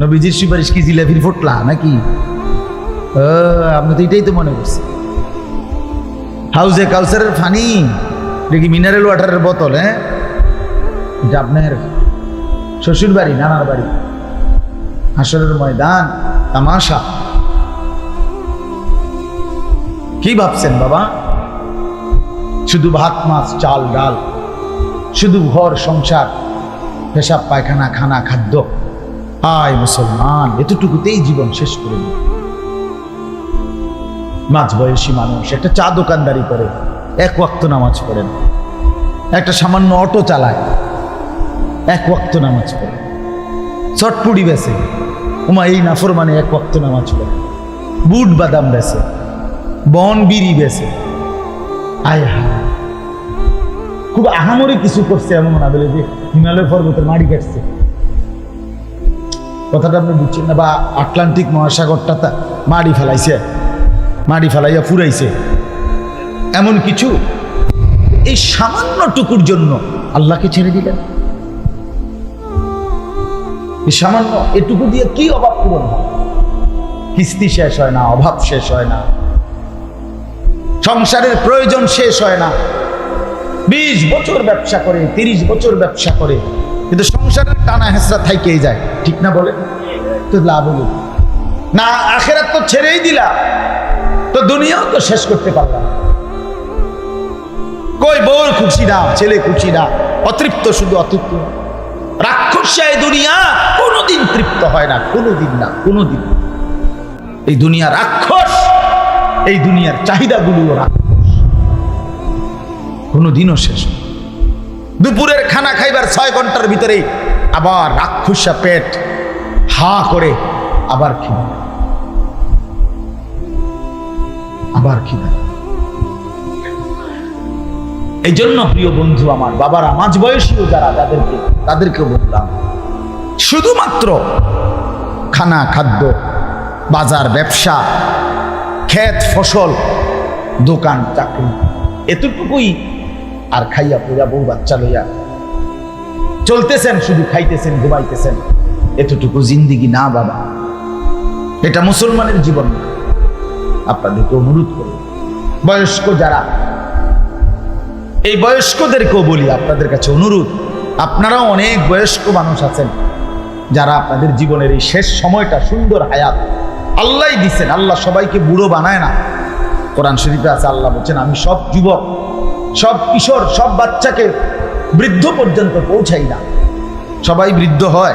নবীজির সুপারিশ কি জিলাপির ফোটলা নাকি? আপনি তো এটাই তো মনে করছি হাউজে কাউসারের ফানি দেখি মিনারেল ওয়াটারের বোতল হ্যাঁ? এটা আপনার শ্বশুর বাড়ি, নানার বাড়ি। হাসরের ময়দান, তামাশা। কি ভাবছেন বাবা? শুধু ভাত, মাছ, চাল, ডাল, শুধু ঘর, সংসার, পেশাব, পায়খানা, খানা, খাদ্য। আয় মুসলমান, এতটুকুতেই জীবন শেষ করে দিল। মাঝ বয়সী মানুষ, একটা চা দোকানদারি করে, এক ওয়াক্ত নামাজ পড়েন একটা সামান্য অটো চালায়, এক ওয়াক্ত নামাজ পড়ে চটপুড়ি বেছে, উমা, এই নাফর মানে এক ওয়াক্ত নামাজ পড়ে বুট বাদাম বেছে, বন বিড়ি বেছে। আয় হা খুব আহামরি কিছু করছে এমন না, বলে যে হিমালয় পর্বতের মাড়ি কাটছে। কথাটা আপনি বুঝছেন না, বা আটলান্টিক মহাসাগরটা তা মাড়ি ফেলাইছে, মাড়ি ফেলাইয়া ফুরাইছে। এমন কিছু এই সামান্য টুকুর জন্য আল্লাহকে ছেড়ে দিলেন। এই সামান্য এটুকু দিয়ে কি অভাব পূরণ হয়? কিস্তি শেষ হয় না, অভাব শেষ হয় না, সংসারের প্রয়োজন শেষ হয় না। বিশ বছর ব্যবসা করে, তিরিশ বছর ব্যবসা করে কিন্তু সংসারের টানা হেসরা থাইকেই যায়। ঠিক না বলে তো লাভ হলো না, আখেরাত তো ছেড়েই দিলা তো দুনিয়াও তো শেষ করতে পারলাম। কই বউর খুশি না, ছেলে খুশি না, অতৃপ্ত শুধু অতৃপ্ত। রাক্ষসায় দুনিয়া কোনোদিন তৃপ্ত হয় না, কোনোদিন না, কোনোদিন। এই দুনিয়া রাক্ষস, এই দুনিয়ার চাহিদাগুলো রাক্ষস। কোনোদিনও শেষ হয়। দুপুরের খানা খাইবার ছয় ঘণ্টার ভিতরে আবার রাক্ষসা পেট হা করে আবার খিদা। আবার খিদা। এই জন্য প্রিয় বন্ধু আমার, বাবারা মাঝ বয়সীও যারা যাদেরকে তাদেরকে বললাম, শুধুমাত্র খানা, খাদ্য, বাজার, ব্যবসা, ক্ষেত, ফসল, দোকান, চাকরি, এতটুকুই আর খাইয়া পুরা বউ বাচ্চা লইয়া চলতেছেন, শুধু খাইতেছেন, ঘুমাইতেছেন। এতটুকু জিন্দিগি না বাবা। এটা মুসলমানের জীবন আপনাদেরকে অনুরোধ করি, বয়স্ক যারা, এই বয়স্কদেরকেও বলি আপনাদের কাছে অনুরোধ, আপনারাও অনেক বয়স্ক মানুষ আছেন, যারা আপনাদের জীবনের এই শেষ সময়টা সুন্দর হায়াত আল্লাহ দিচ্ছেন আল্লাহ সবাইকে বুড়ো বানায় না। কোরআন শরীফে আছে, আল্লাহ বলছেন, আমি সব যুবক সব কিশোর সব বাচ্চাকে বৃদ্ধ পর্যন্ত পৌঁছাই না। সবাই বৃদ্ধ হয়।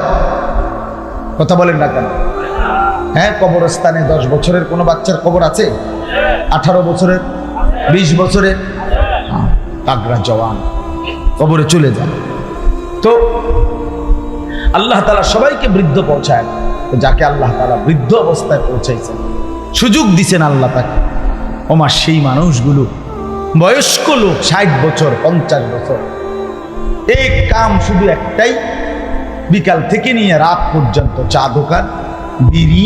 কথা বলেন না কেন? হ্যাঁ কবরস্থানে দশ বছরের কোনো বাচ্চার কবর আছে? আঠারো বছরের বিশ বছরের? হ্যাঁ, তাগড়া জওয়ান কবরে চলে যায়। তো আল্লাহ তালা সবাইকে বৃদ্ধ পৌঁছায়। যাকে আল্লাহ তালা বৃদ্ধ অবস্থায় পৌঁছাইছেন সুযোগ দিছেন আল্লাহ তাকে। ওমার সেই মানুষগুলো বয়স্ক লোক ষাট বছর পঞ্চাশ বছর। এই কাম শুধু একটাই বিকাল থেকে নিয়ে রাত পর্যন্ত চা দোকান বিড়ি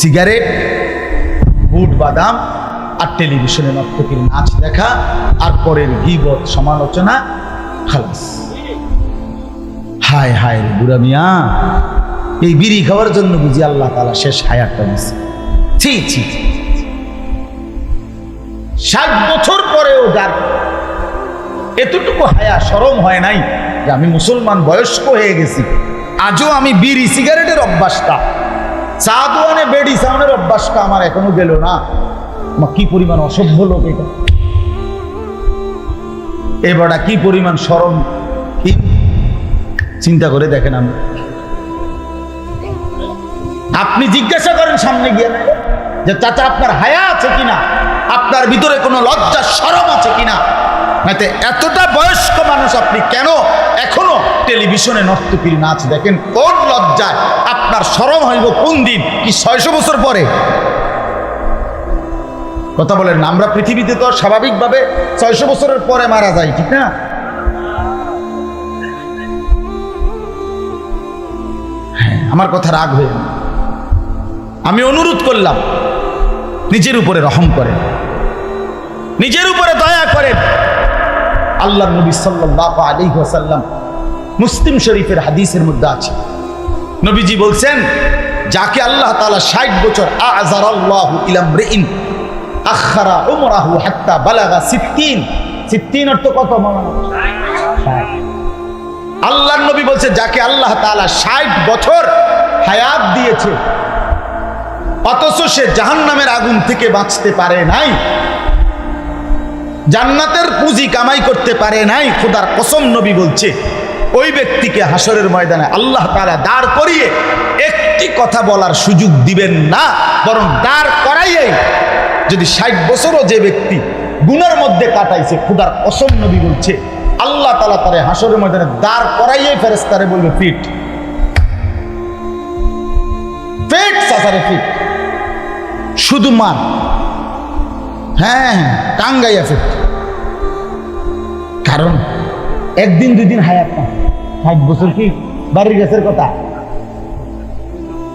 সিগারেট বুট বাদাম আর টেলিভিশনে নর্তকীর নাচ দেখা আর পরের গিবত সমালোচনা খালাস। হায় হায় বুড়া মিয়া এই বিড়ি খাওয়ার জন্য বুঝি আল্লাহ তালা শেষ হায়াতটা দিচ্ছে ছি ছি ছি, ছি, ছি। ষাট বছর পরেও যার এতটুকু হায়া, সরম হয় নাই যে আমি মুসলমান, বয়স্ক হয়ে গেছি। আজও আমি বিড়ি, সিগারেটের অভ্যাসটা, চা দোয়ানে বেডি, সাউনের অভ্যাসটা আমার এখনও গেল না। আমার কি পরিমাণ অসভ্য লোক এটা। এবারটা কি পরিমাণ সরম, কি? চিন্তা করে দেখেন আমি। আপনি জিজ্ঞাসা করেন সামনে গিয়ে, যে চাচা, আপনার হায়া আছে কিনা? আপনার ভিতরে কোনো লজ্জা, সরম আছে কিনা? নাতে এতটা বয়স্ক মানুষ আপনি কেন এখনও টেলিভিশনে নর্তকীর নাচ দেখেন? কোন লজ্জায় আপনার সরম হইব কোন দিন? কি ছয়শো বছর পরে? কথা বলেন আমরা পৃথিবীতে তো স্বাভাবিকভাবে ছয়শো বছরের পরে মারা যাই ঠিক না? হ্যাঁ আমার কথা রাগ হয়ে আমি অনুরোধ করলাম, নিজের উপরে রহম করেন। নিজের উপরে দয়া করেন আল্লাহ নবী আলাইহি ওয়াসাল্লাম মুসলিম শরীফের হাদিসের মধ্যে আছে। নবীজি বলছেন, যাকে আল্লাহ তাআলা ষাট বছর আযারাল্লাহু ইলা মরিইন আখারা হাত্তা বালাগা অর্থ কত আল্লাহ নবী বলছে, যাকে আল্লাহ তাআলা ষাট বছর হায়াত দিয়েছে, অথচ সে জাহান্নামের আগুন থেকে বাঁচতে পারে নাই। জান্নাতের পুঁজি কামাই করতে পারে নাই, খোদার কসম নবী বলছে, ওই ব্যক্তিকে হাসরের ময়দানে আল্লাহ তারা দাঁড় করিয়ে একটি কথা বলার সুযোগ দিবেন না, বরং দাঁড় করাইয়ে যদি ষাট বছরও যে ব্যক্তি গুনার মধ্যে কাটাইছে, খুদার কসম নবী বলছে, আল্লাহ তালা তারে হাসরের ময়দানে দাঁড় করাইয়ে ফেরেস্তারে বলবে, ফিট। Fit সাসারে fit. শুধু মান। হ্যাঁ হ্যাঁ টাঙ্গাইয়া ফিট কারণ একদিন, দুদিন হায়াত না। ষাট বছর কি বাড়ির গ্যাসের কথা?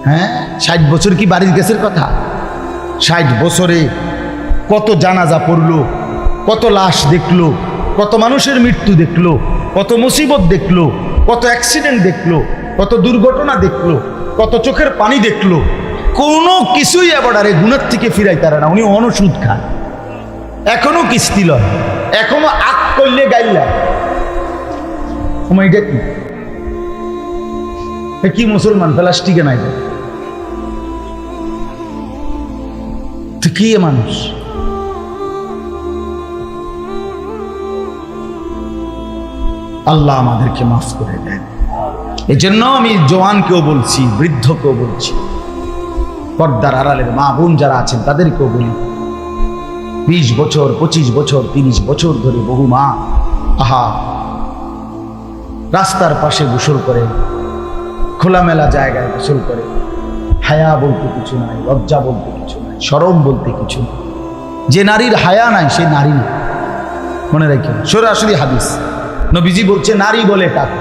হ্যাঁ ষাট বছর কি বাড়ির গ্যাসের কথা? ষাট বছরে কত জানাজা পড়ল, কত লাশ দেখল, কত মানুষের মৃত্যু দেখল, কত মুসিবত দেখল, কত অ্যাক্সিডেন্ট দেখল, কত দুর্ঘটনা দেখল, কত চোখের পানি দেখল, কোনো কিছুই এবারে গুণের থেকে ফিরাই তারা না। উনি অনসুদ খান। এখনও কিস্তি লয়। এখনও আগ করলে গাইলা সময়টা কি কি মুসলমান, প্লাস্টিকে নাই কি মানুষ? আল্লাহ আমাদেরকে মাফ করে দেন। এই জন্য আমি জওয়ানকেও বলছি, বৃদ্ধকেও বলছি, পর্দার আড়ালের মা বোন যারা আছেন, তাদেরকেও বলি। বিশ বছর, পঁচিশ বছর, তিরিশ বছর ধরে বহু মা, আহা, রাস্তার পাশে গোসল করে, খোলামেলা জায়গায় গোসল করে। হায়া বলতে কিছু নাই, লজ্জা বলতে কিছু নাই সরম বলতে কিছু নাই। যে নারীর হায়া নাই, সে নারী না। মনে রাখি, সরাসরি হাদিস। নবীজি বলছে, নারী বলে কাকে?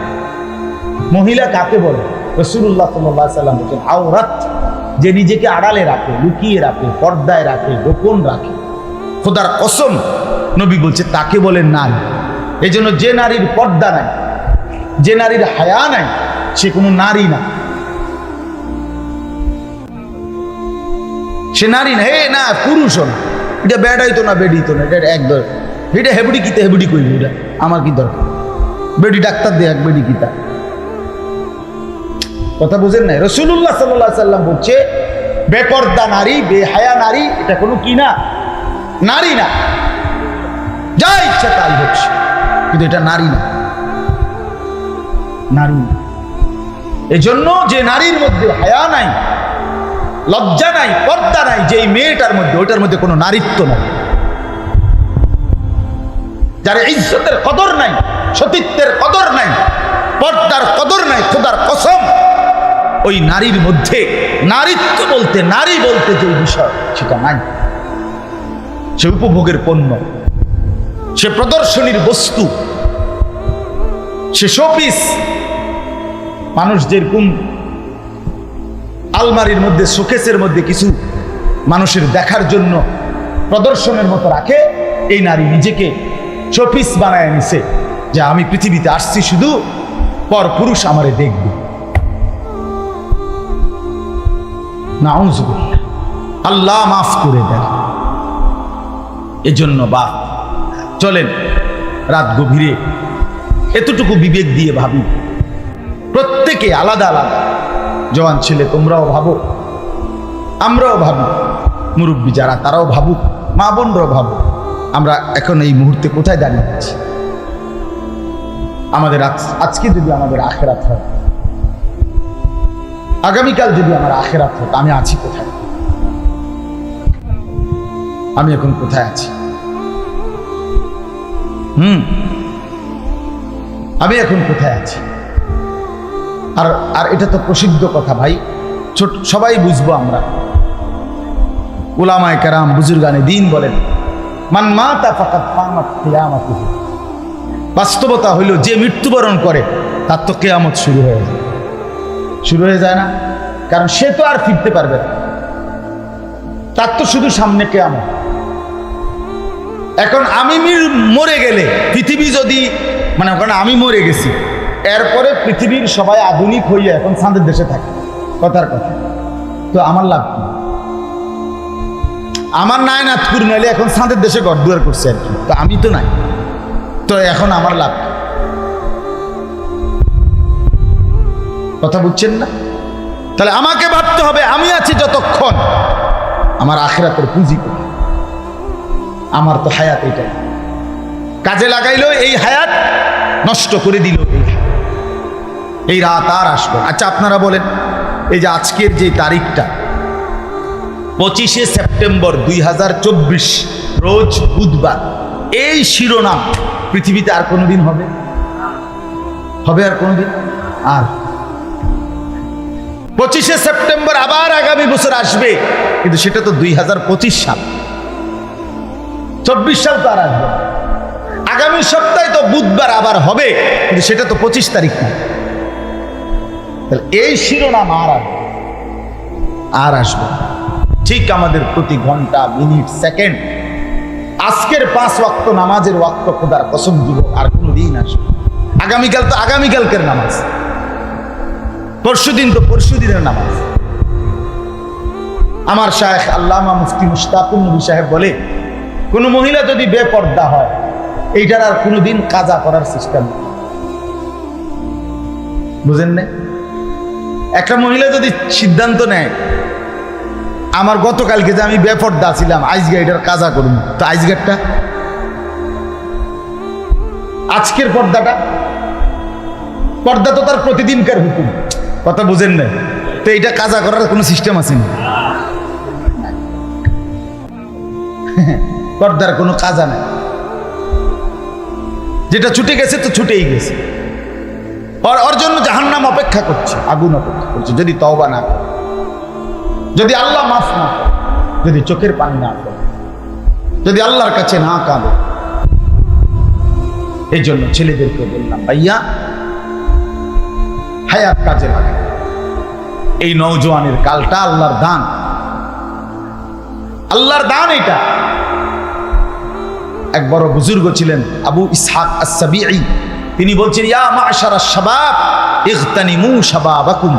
মহিলা কাকে বলে? রসুল্লাহ সাল্লাম বলছেন, আওরাত, যে নিজেকে আড়ালে রাখে, লুকিয়ে রাখে, পর্দায় রাখে, গোপন রাখে। খোদার কসম নবী বলছে, তাকে বলেন নারী এই জন্য যে নারীর পর্দা নাই, যে নারীর হায়া নাই, সে কোনো নারী না। সে নারী না, হে না, পুরুষও না। এটা বেড়াইতো না বেডিতো না, এটা একদম এটা হেবড়ি কিতে, হেবড়ি কইলি এটা, আমার কি দরকার? বেডি ডাক্তার দে এক বেডি কিতা। কথা বুঝেন নাই? রসুল্লাহ সাল্লাহ সাল্লাম বলছে, বেপর্দা নারী, বেহায়া নারী, এটা কোনো কি না? নারী না। যা ইচ্ছা তাই হচ্ছে। কিন্তু এটা নারী না। নারী না। এজন্য যে নারীর মধ্যে হায়া নাই, লজ্জা নাই, পর্দা নাই, যে মেয়েটার মধ্যে, ওইটার মধ্যে কোনো নারীত্ব নাই। যার ইজ্জতের কদর নাই, সতীত্বের কদর নাই, পর্দার কদর নাই, খোদার কসম, ওই নারীর মধ্যে নারীত্ব বলতে, নারী বলতে যে বিষয়, সেটা নাই। সে উপভোগের পণ্য, সে প্রদর্শনীর বস্তু, সে শোপিস। মানুষ যেরকম আলমারির মধ্যে, শোকেসের মধ্যে কিছু মানুষের দেখার জন্য প্রদর্শনের মতো রাখে, এই নারী নিজেকে শোপিস বানায় নিছে, যে আমি পৃথিবীতে আসছি শুধু পর পুরুষ আমারে দেখবে। নাউজুবিল্লাহ, আল্লাহ মাফ করে দেন। এজন্য বা চলেন রাত গভীরে এতটুকু বিবেক দিয়ে ভাবি। প্রত্যেকে আলাদা আলাদা। জওয়ান ছেলে, তোমরাও ভাবো। আমরাও ভাবি। মুরব্বী যারা, তারাও ভাবুক। মা বোনরাও ভাবো আমরা এখন এই মুহূর্তে কোথায় দাঁড়িয়ে আছি? আমাদের আজ- আজকে যদি আমাদের আখেরাত হয়, আগামীকাল যদি আমার আখেরাত হতো আমি আছি কোথায়? আমি এখন কোথায় আছি? হুম? আমি এখন কোথায় আছি? আর আর এটা তো প্রসিদ্ধ কথা ভাই। ছোট, সবাই বুঝব আমরা। ওলামায় কারাম, বুজুর্গানে দিন বলেন, মান মা তা ফাকাত ফামাত বাস্তবতা হইল, যে মৃত্যুবরণ করে, তার তো কেয়ামত শুরু হয়ে যায়। শুরু হয়ে যায় না? কারণ সে তো আর ফিরতে পারবে না। তার তো শুধু সামনে কেয়ামত। এখন আমি মির- গেলে, পৃথিবী যদি মানে ওখানে আমি মরে গেছি, এরপরে পৃথিবীর সবাই আধুনিক হইয়া এখন চাঁদের দেশে থাকে। কথার কথা। তো আমার লাভ আমার নাই নাথপুর নাইলে এখন সাঁদের দেশে ঘর করছে আর কি। তো আমি তো নাই। তো এখন আমার লাভ? কথা বুঝছেন না? তাহলে আমাকে ভাবতে হবে, আমি আছি যতক্ষণ। আমার আখেরাতের পুঁজি করি আমার তো হায়াত এটাই কাজে লাগাইলো এই হায়াত, নষ্ট করে দিল এই রাত আর আসবে আচ্ছা আপনারা বলেন, এই যে আজকের যে তারিখটা, পঁচিশে সেপ্টেম্বর দুই হাজার চব্বিশ, রোজ বুধবার, এই শিরোনাম পৃথিবীতে আর কোনোদিন হবে? হবে আর কোনোদিন? আর। পঁচিশে সেপ্টেম্বর আবার আগামী বছর আসবে, কিন্তু সেটা তো দুই হাজার পঁচিশ সাল। চব্বিশ সাল তো আর আসবে। আগামী সপ্তাহে তো বুধবার আবার হবে, কিন্তু সেটা তো পঁচিশ তারিখ তাহলে এই শিরোনাম আর আসবে আর আসবে ঠিক আমাদের প্রতি ঘণ্টা, মিনিট, সেকেন্ড। আজকের পাঁচ ওয়াক্ত নামাজের ওয়াক্ত খোদার কসম দিব, আর কোনো দিন আসবে আগামীকাল তো আগামীকালকের নামাজ। পরশুদিন তো পরশুদিনের নামাজ। আমার শায়েখ আল্লামা মুফতি মুশতাকুর নবী সাহেব বলে কোনো মহিলা যদি বেপর্দা হয়, এইটার আর কোনোদিন কাজা করার সিস্টেম। বুঝেন না একটা মহিলা যদি সিদ্ধান্ত নেয়, আমার গতকালকে যে আমি বেপর্দা ছিলাম, আজকে এটার কাজা করুন। তো আজকেরটা? আজকের পর্দাটা? পর্দা তো তার প্রতিদিনকার হুকুম। কথা বুঝেন না তো এটা কাজা করার কোনো সিস্টেম আছে না? পর্দার কোনো কাজা নাই। যেটা ছুটে গেছে তো ছুটেই গেছে। ওর জন্য জাহান্নাম অপেক্ষা করছে, আগুন অপেক্ষা করছে, যদি তওবা না করে। যদি আল্লাহ মাফ না করে, যদি চোখের পানি না করে যদি আল্লাহর কাছে না কাঁদে। এই জন্য ছেলেদেরকে বললাম, ভাইয়া, হায়াত কাজে লাগে। এই নৌজওয়ানের কালটা আল্লাহর দান। আল্লাহর দান এটা। এক বড় বুজুর্গ ছিলেন, আবু ইসহাক আস-সাবিঈ। তিনি বলছেন, ইয়া মাশারা শাবাব ইগতানিমু শাবাবাকুম।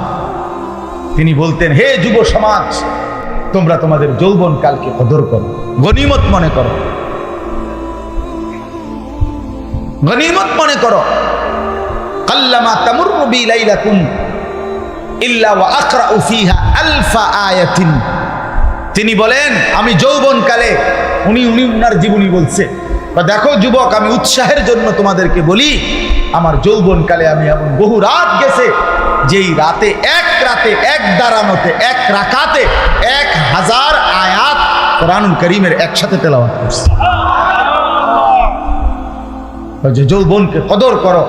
তিনি বলতেন, হে যুব সমাজ, তোমরা তোমাদের যৌবন কালকে কদর করো, গনিমত মনে করো। গনিমত মনে করো। কাল্লামা তামুররু বি লাইলাতুন ইল্লা ওয়া আকরাউ ফিহা আলফা আয়াতিন। তিনি বলেন, আমি যৌবনকালে উনি উনি উনার জীবনী বলছে বা দেখো যুবক, আমি উৎসাহের জন্য তোমাদেরকে বলি, আমার যৌবনকালে আমি এমন বহু রাত গেছে, যেই রাতে এক রাতে, এক দাঁড়ানোতে এক রাকাতে, এক হাজার আয়াত কোরআনুল করিমের একসাথে তেলাওয়াত করছে। যে যৌবনকে কদর করো।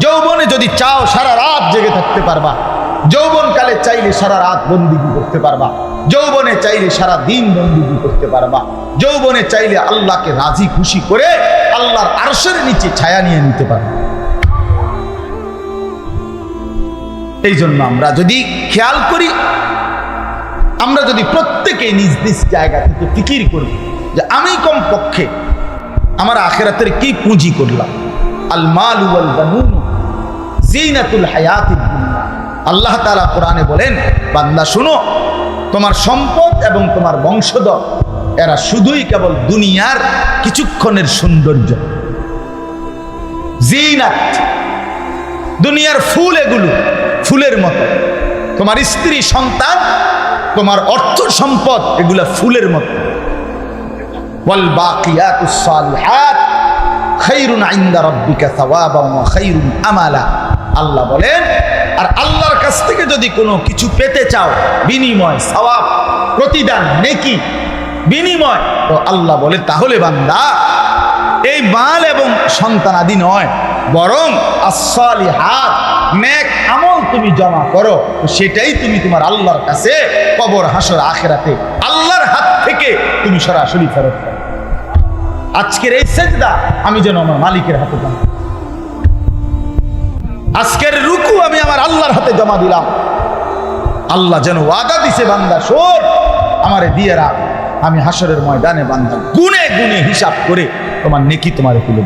যৌবনে যদি চাও সারা রাত জেগে থাকতে পারবা। যৌবনকালে চাইলে সারা রাত বন্দিগি করতে পারবা। যৌবনে চাইলে সারা দিন বন্দিগি করতে পারবা। যৌবনে চাইলে আল্লাহকে রাজি খুশি করে আল্লাহর আরশের নিচে ছায়া নিয়ে নিতে পারবা। এই জন্য আমরা যদি খেয়াল করি, আমরা যদি প্রত্যেকে নিজ নিজ জায়গা থেকে ফিকির করি যে আমি কম পক্ষে আমার আখেরাতের কি পুঁজি করলাম? আল মাল বানুন জিনাতুল হায়াতিদ আল্লাহ তাআলা কোরআনে বলেন, বান্দা শুনো তোমার সম্পদ এবং তোমার বংশধর, এরা শুধুই কেবল দুনিয়ার কিছুক্ষণের সৌন্দর্য। দুনিয়ার ফুল এগুলো, ফুলের মতো। তোমার স্ত্রী সন্তান, তোমার অর্থ সম্পদ এগুলা ফুলের মতো। বল খাইরুন আল্লাহ বলেন আর আল্লাহর কাছ থেকে যদি কোনো কিছু পেতে চাও, বিনিময়, সওয়াব, প্রতিদান, নেকি, বিনিময়, তো আল্লাহ বলে, তাহলে বান্দা, এই মাল এবং সন্তানাদি নয়, বরং হাত নেক আমল তুমি জমা করো সেটাই তুমি তোমার আল্লাহর কাছে কবর, হাসর, আখেরাতে, আল্লাহর হাত থেকে তুমি সরাসরি ফেরত আজকের এই সেজদা আমি যেন আমার মালিকের হাতে দিই। আজকের রুকু আমি আমার আল্লাহর হাতে জমা দিলাম। আল্লাহ যেন ওয়াদা দিছে, বান্দা সোর আমারে দিয়ে রাখ। আমি হাসরের ময়দানে বান্দা, গুনে গুনে হিসাব করে তোমার নেকি তোমার তুলে